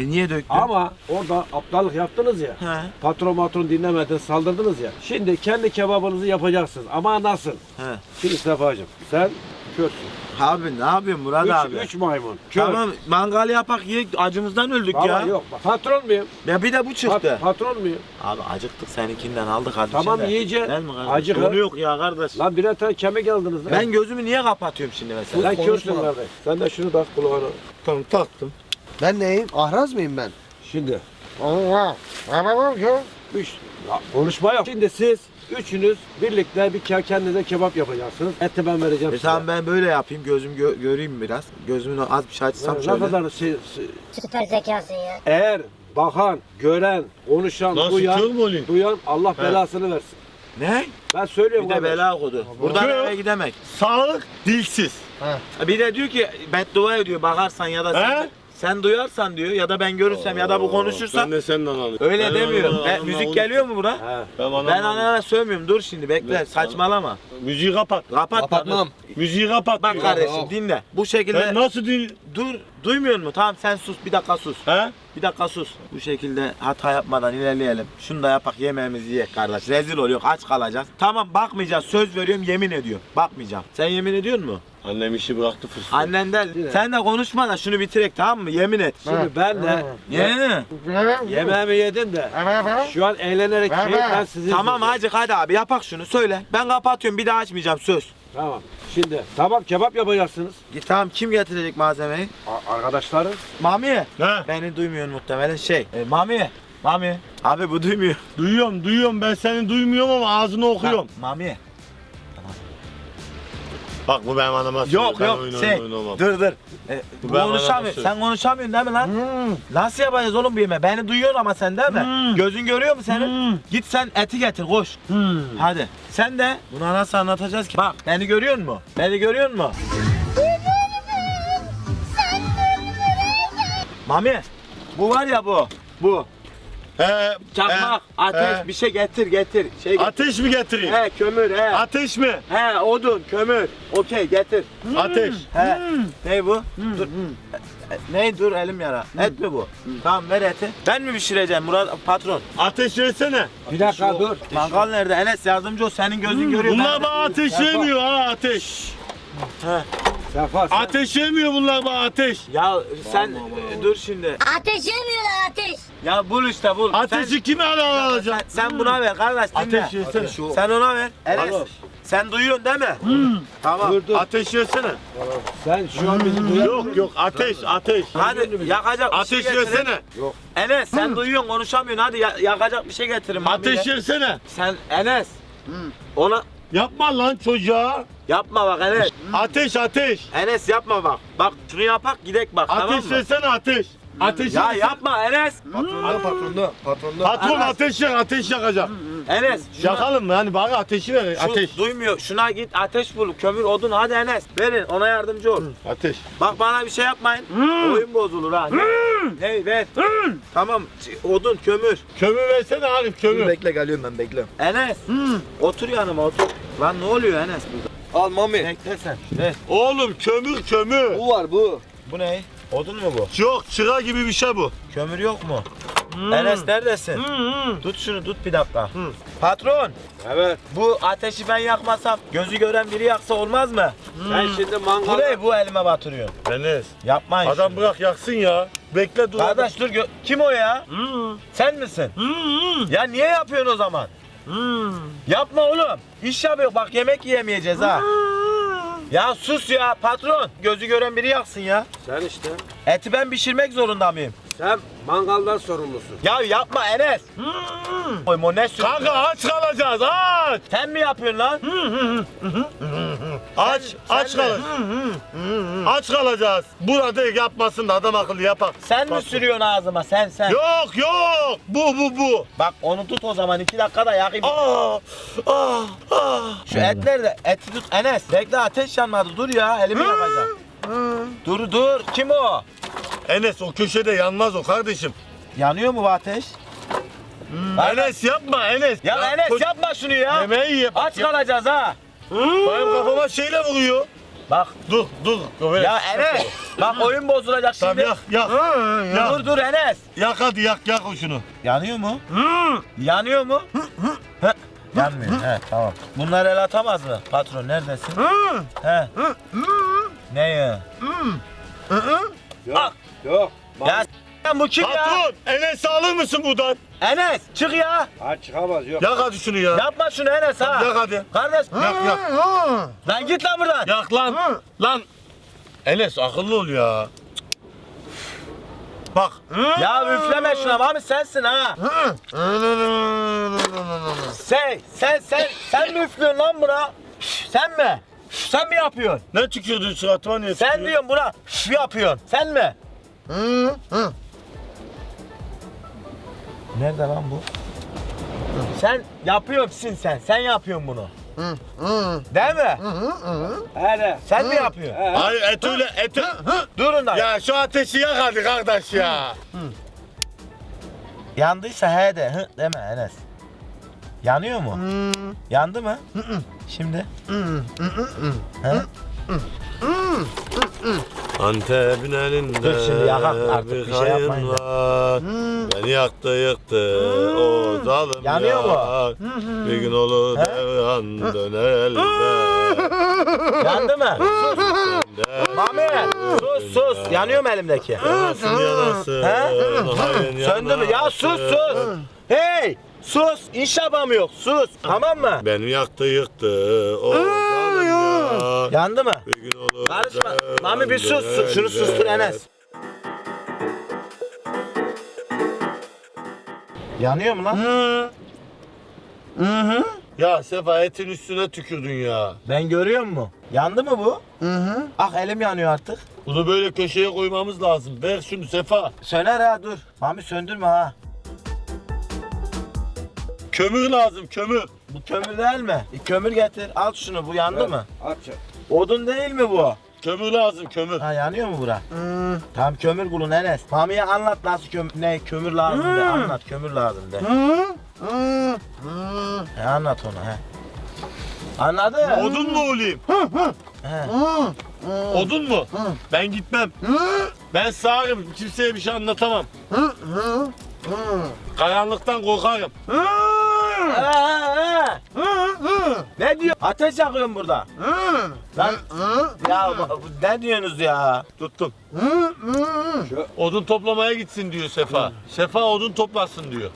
E niye döktün? Ama orada aptallık yaptınız ya. He. Patron matron dinlemediniz saldırdınız ya. Şimdi kendi kebabınızı yapacaksınız. Ama nasıl? He. Şimdi Sefacığım sen körsün. Abi ne yapıyorsun Murat Üç, abi? üç maymun. Kör. Tamam mangal yapak yiyek acımızdan öldük Baba ya. yok. bak, Patron muyum? Ya bir de bu Pat- çıktı. patron muyum? Abi acıktık seninkinden aldık hadi Tamam, yiyeceğiz. Değil mi kardeş? Acık Sonu yok ya kardeş. Lan birer tane kemik aldınız. lan. Ben gözümü niye kapatıyorum şimdi mesela? Konuşma. körsün kardeş. Sen de şunu tak kulağına. Tamam taktım. Ben neyim? Ahraz mıyım ben? Şimdi. Üç. Ya, konuşma yok. Şimdi siz üçünüz birlikte bir ke- kendinize kebap yapacaksınız. Eti ben vereceğim E size. tamam ben böyle yapayım gözüm gö- göreyim biraz. Gözümün az bir şey açsam Ne şöyle. kadar şey, şey- Süper zekasın ya. eğer bakan, gören, konuşan, Nasıl duyan, olayım? duyan Allah belasını versin. Ne? Ben söylüyorum Bir de kardeş. bela okudu. Buradan Kör. eve gidemek. Sağlık dilsiz. Bir de diyor ki beddua ediyor bakarsan ya da sen, He? Sen duyarsan diyor ya da ben görürsem ya da bu konuşursa Ben de senden anlıyorum. öyle Ben demiyor. anamla- Ben, anamla müzik onu- geliyor mu bura? He. Ben, Ben anana sövmüyorum dur şimdi bekle saçmalama. Müziği kapat. Kapat Kapatmam. Müziği kapat. Bak diyor. kardeşim Tamam. dinle. Bu şekilde Ben nasıl değil? dur duymuyor musun? Tamam sen sus bir dakika sus. He? Bir dakika sus. Bu şekilde hata yapmadan ilerleyelim. Şunu da yapak yemeğimizi yiyek kardeş. Rezil oluyor aç kalacağız. Tamam bakmayacağız söz veriyorum yemin ediyorum. Bakmayacağım. Sen yemin ediyor musun? Annem işi bıraktı fırsatı. Annenden sen de konuşma da şunu bitirek tamam mı? Yemin et. Şimdi ben de Yemin. yemeğimi yedim de şu an eğlenerek şey ben sizi Tamam izleyeceğim. hadi hadi abi yapak şunu söyle. Ben kapatıyorum bir daha açmayacağım söz. Tamam. Şimdi tamam kebap yapacaksınız. Git tamam kim getirecek malzemeyi? A- arkadaşlarım. Mami. He? Beni duymuyor muhtemelen şey. E, Mami. Mami. Abi bu duymuyor. Duyuyorum duyuyorum ben seni duymuyorum ama ağzını okuyorum. Ha, Mami. Bak bu benim anama Yok ben yok oyun şey. oynamam. Dur dur. E, Bu ben konuşamıyor. Sen konuşamıyorsun değil mi lan? Nasıl yapacağız oğlum bu yemeği? Beni duyuyorsun ama sen değil mi? Hmm. Gözün görüyor mu senin? Hmm. Git sen eti getir koş. Hadi. Sen de buna nasıl anlatacağız ki? Bak beni görüyor musun? Beni görüyor musun? Mami. Bu var ya bu. Bu. He, Çakmak, he, ateş he. bir şey getir getir. Şey getir. Ateş mi getireyim? He kömür he. Ateş mi? He odun, kömür. Okey getir. Ateş. He. Ne bu? Dur. E, Ne dur elim yara. Et mi bu? Tamam ver eti. Ben mi pişireceğim Murat patron? Ateş versene. Bir dakika dur. Mangal nerede? Enes yardımcı ol. Senin gözün görüyor. Bunlar bana ateş yemiyor ha ateş. He. Sefa sen. Ateş yemiyor bunlar bana ateş. Ya sen e, dur şimdi. Ateş yemiyorlar ateş. Ya bul işte bul. Ateşi sen, kime ala sen, alacağım? sen buna ver kardeş dinle. Ateş yesene. Sen ona ver. Enes. Alo. Sen duyuyorsun değil mi? Tamam. Dur dur. Ateş yesene. Sen şu an bizi duyar Yok yok ateş ateş. Hadi yakacak bir şey Ateş getirin. yesene. Enes sen duyuyorsun konuşamıyorsun hadi ya- yakacak bir şey getirin. Ateş Mami'ye. yesene. Sen Enes. Ona Yapma lan çocuğa. yapma bak Enes. Ateş ateş. Enes yapma bak. Bak şunu yapak gidek bak tamam Ateş mı? yesene ateş. Ateş Ya yapma Enes. Patronda patronda patronda. Patron Ateş. ateş yak ateş yakacak. Enes. şuna- Yakalım mı? Yani bana ateşi ver. Şu Ateş. duymuyor. Şuna git ateş bul. Kömür odun hadi Enes. Verin ona yardımcı ol. Ateş. Bak bana bir şey yapmayın. Oyun bozulur ha. Ne ver. Tamam odun kömür. Kömür versene Arif kömür. Bekle geliyorum ben bekle. Enes. Otur yanıma otur. Lan ne oluyor Enes burada? Al mami. Bekle sen. Ver. Oğlum kömür kömür. Bu var bu. Bu ne? Odun mu bu? Yok çıra gibi bir şey bu. Kömür yok mu? Enes neredesin? Tut şunu tut bir dakika. Patron Evet. bu ateşi ben yakmasam gözü gören biri yaksa olmaz mı? Sen şimdi mangal ne bu elime batırıyorsun? Enes. Yapmayın Adam şunu. bırak yaksın ya. Bekle dur. Kardeş dur gö- kim o ya? Sen misin? Ya niye yapıyorsun o zaman? Yapma oğlum. İş yapıyor bak yemek yiyemeyeceğiz ha. Ya sus ya patron. Gözü gören biri yaksın ya. Sen işte. Eti ben pişirmek zorunda mıyım? Sen mangaldan sorumlusun. Ya yapma Enes. Oy mo ne Kanka aç kalacağız aç. Sen mi yapıyorsun lan? Aç sen aç mi? kalacağız. Aç kalacağız. Burada yapmasın da adam akıllı yapak. Sen mi Bak- sürüyorsun ağzıma sen sen? Yok yok. Bu bu bu. Bak onu tut o zaman iki dakikada yakayım. Aa, aa, aa. Şu et nerede? Eti tut Enes. Bekle ateş yanmadı dur ya elimi yakacağım. Dur dur kim o? Enes o köşede yanmaz o kardeşim. Yanıyor mu bu ateş? Enes yapma Enes. Ya, Enes koş- yapma şunu ya. Yemeği ye. Aç kalacağız ha. Benim kafama şeyle vuruyor. Bak. Dur dur. dur. Ya Enes. Bak oyun bozulacak Tamam şimdi. yak yak. yak. Dur dur Enes. Yak hadi yak yak şunu. Yanıyor mu? Yanıyor mu? Hı. Yanmıyor. He tamam. Bunlar el atamaz mı? Patron neredesin? He. Ne ya? Yok. Yok. Ya s***den bu kim ya? Patron Enes'i alır mısın buradan? Enes çık ya. Ha çıkamaz yok. Yak hadi şunu ya. Yapma şunu Enes ha. Yak hadi. Kardeş. Yak yak. Lan git lan buradan. Yak lan. Lan. Enes akıllı ol ya. Bak. Ya üfleme şuna Mami sensin ha. Sen sen sen sen mi üflüyorsun lan buna? Sen mi? Sen mi yapıyorsun? Ne tükürdün suratıma niye Sen diyorsun buna yapıyorsun. Sen mi? Nerede lan bu? Sen yapıyorsun sen. Sen yapıyorsun bunu. Değil mi? Hele. Sen mi yapıyorsun? He. Hayır et öyle et öyle. Durun da. Ya şu ateşi yak hadi kardeş ya. Yandıysa he de hı deme Enes. Yanıyor mu? Yandı mı? Şimdi? He? Antep'in elinde Dur şimdi yakak artık, bir şey kayın yapmayın da. var. Beni yaktı yıktı o zalim Yanıyor mu? yar. Bir gün olur devran döner elbet. Yandı mı? Mami sus sus. Yanıyor mu elimdeki? Yanasın yanasın. He? hayın Söndü mü? Ya sus sus. Hey sus. İş yapamı yok. Sus. Tamam mı? Beni yaktı yıktı o zalim Yandı mı? Bir gün olur Karışma. Mami bir sus. Şunu sustur. Enes. Yanıyor mu lan? Ya Sefa etin üstüne tükürdün ya. Ben görüyor mu? Yandı mı bu? Hı hı. Ah elim yanıyor artık. Bunu böyle köşeye koymamız lazım. Ver şunu Sefa. Söner ha dur. Mami söndürme ha. Kömür lazım kömür. Bu kömür değil mi? Bir kömür getir. Al şunu. Bu yandı mı? Aç. Odun değil mi bu? Kömür lazım kömür. Ha yanıyor mu bura? Tamam kömür bulun Enes. Mami'ye anlat nasıl kömür, ne kömür lazım de anlat kömür lazım de. He, anlat onu he. Anladın? Odun mu olayım? He. Odun mu? Ben gitmem. Ben sağırım. Kimseye bir şey anlatamam. Karanlıktan korkarım. Ne diyor? Ateş yakıyorum burada. Lan ya bu- bu- ne diyorsunuz ya? Tuttum. Odun toplamaya gitsin diyor Sefa. Sefa odun toplasın diyor.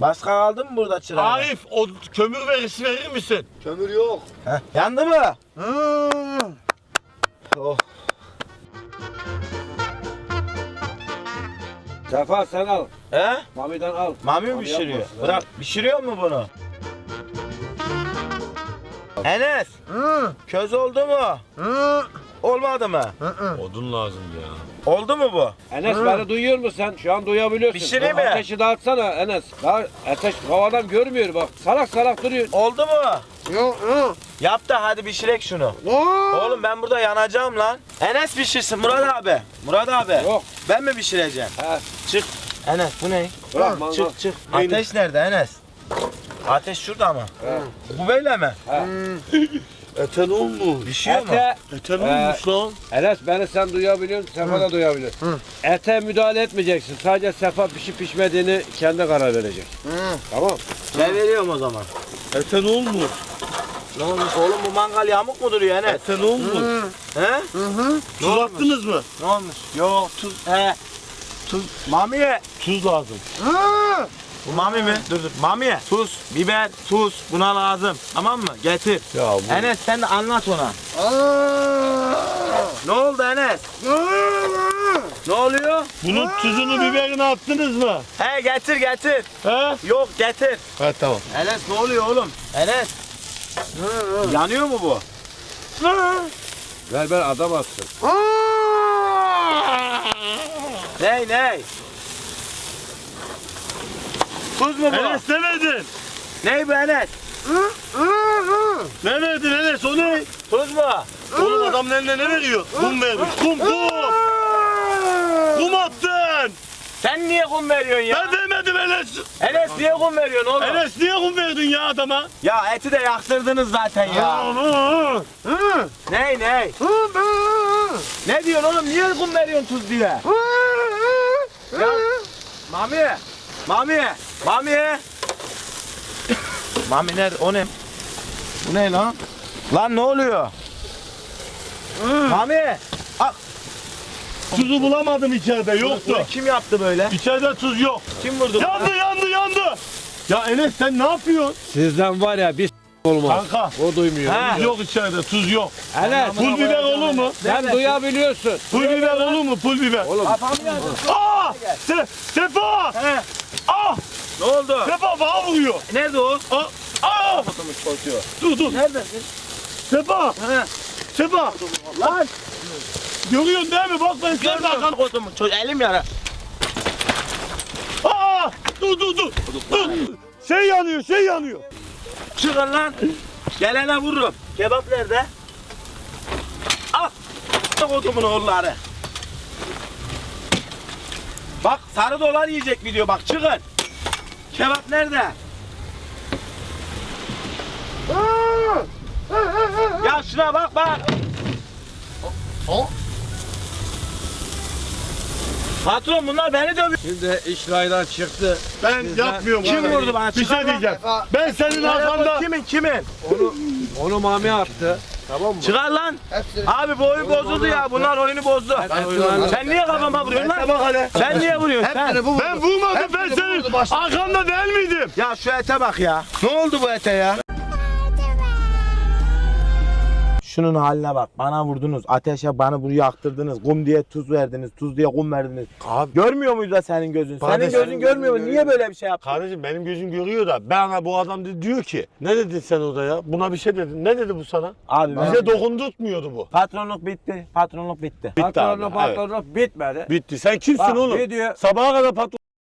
Başka kaldı mı burada çırak? Arif o kömür verisi verir misin? Kömür yok. Heh, Yandı mı? Oh. Sefa sen al. He? Mami'den al. Mami mi Mami pişiriyor? yapmasın, Bırak. Pişiriyor mu bunu? Enes. Köz oldu mu? Olmadı mı? Odun lazım ya. Oldu mu bu? Enes beni duyuyor musun sen? Şu an duyabiliyorsun. Pişireyim mi? Ateşi dağıtsana Enes. Daha ateş havadan görmüyor bak. Salak salak duruyor. Oldu mu? Yok yok. Yap da hadi pişirek şunu. Oğlum ben burada yanacağım lan. Enes pişirsin Murat abi. Murat abi. Yok. Ben mi pişireceğim? He. Çık. Enes bu ne? Bırak mangal. Çık çık. Ateş nerede Enes? Ateş şurada mı? He. Bu böyle mi? Eten olmuş. Pişiyor mu? Ete, Eten Ee, olmuş lan. Enes beni sen duyabiliyorsun, Sefa da duyabiliyor. Ete müdahale etmeyeceksin. Sadece Sefa pişip pişmediğini kendi karar verecek. Tamam. Ben veriyorum o zaman. Eten olmuş. Ne olmuş oğlum bu mangal yamuk mu duruyor Enes? Eten olmuş. He? Tuz attınız mı? Ne olmuş? Yok tuz. He. Tuz. Mamiye. Tuz lazım. Bu mami mi? Dur dur. Mamiye. Tuz, biber, tuz. Buna lazım. Tamam mı? Getir. Ya bu Enes sen de anlat ona. Ne oldu Enes? ne oluyor? bunun tuzunu biberini attınız mı? He getir getir. He? Yok getir. Ha tamam. Enes ne oluyor oğlum? Enes. Yanıyor mu bu? Ver ben adam atsın. Ney ney? Tuz mu bu? Enes ne verdin? Ney bu Enes? Ne verdin Enes o ne? Tuz mu? Oğlum adamın eline ne veriyor? Kum vermiş. Kum kum. Kum attın. Sen niye kum veriyorsun ya? Ben vermedim Enes. Enes niye kum veriyorsun oğlum? Enes niye kum verdin ya adama? Ya eti de yaktırdınız zaten ya. Ney ney? Ne diyorsun oğlum? Niye kum veriyorsun tuz diye? Ya Mami. Mami. Mami. Mami nerede? O ne? Bu ne lan? Lan ne oluyor? Mami. Tuzu bulamadım içeride yoktu. Bunu kim yaptı böyle? İçeride tuz yok. Kim vurdu? bana? Yandı yandı yandı. Ya Enes sen ne yapıyorsun? Sizden var ya bir s- olmaz. Kanka. O duymuyor. Ha. Tuz yok içeride tuz yok. Enes Pul biber olur mu? sen duyabiliyorsun. Pul biber olur mu? Pul biber. Oğlum Kafam yandı. Aa! Se Sefa! Ne oldu? Sefa bana vuruyor. Nerede o? Aa! Aa! Dur dur. Neredesin? Sefa! He. Sefa! Lan. Görüyorsun değil mi? Bak ben sen bakan. Kodumu. Çocuk elim yara. Aa! Dur dur dur. Dur. Şey yanıyor, şey yanıyor. Çıkın lan. Gelene vururum. Kebap nerede? Al. Kodumun oğulları. Bak sarı dolar yiyecek video bak çıkın. Kebap nerede? ya şuna bak bak. Patron bunlar beni dövüyor. şimdi iş raydan çıktı. Ben Sizden- yapmıyorum. Kim abi. vurdu bana? Bir şey diyeceğim. Ben senin arkanda. Kimin kimin? Onu onu mami attı. Tamam mı? Çıkar lan. Abi bu oyun bozuldu ya. Bunlar oyunu bozdu. Sen niye kafama vuruyorsun lan? Sen niye vuruyorsun sen? Hepsini bu vurdu. Ben vurmadım ben senin arkanda değil miydim? Ya şu ete bak ya. Ne oldu bu ete ya? Şunun haline bak. Bana vurdunuz. Ateşe bana bunu yaktırdınız. Kum diye tuz verdiniz. Tuz diye kum verdiniz. Abi. Görmüyor muydu da senin gözün? Senin gözün görmüyor mu? Niye böyle bir şey yaptın? Kardeşim benim gözüm görüyor da bana bu adam da diyor ki ne dedin sen orada ya? Buna bir şey dedin. Ne dedi bu sana? Abi ben... Bize dokundurtmuyordu bu. Patronluk bitti. Patronluk bitti. Bitti Patronluk abi, evet. patronluk bitmedi. Bitti. Sen kimsin Bak, oğlum? ne diyor? Sabaha kadar patron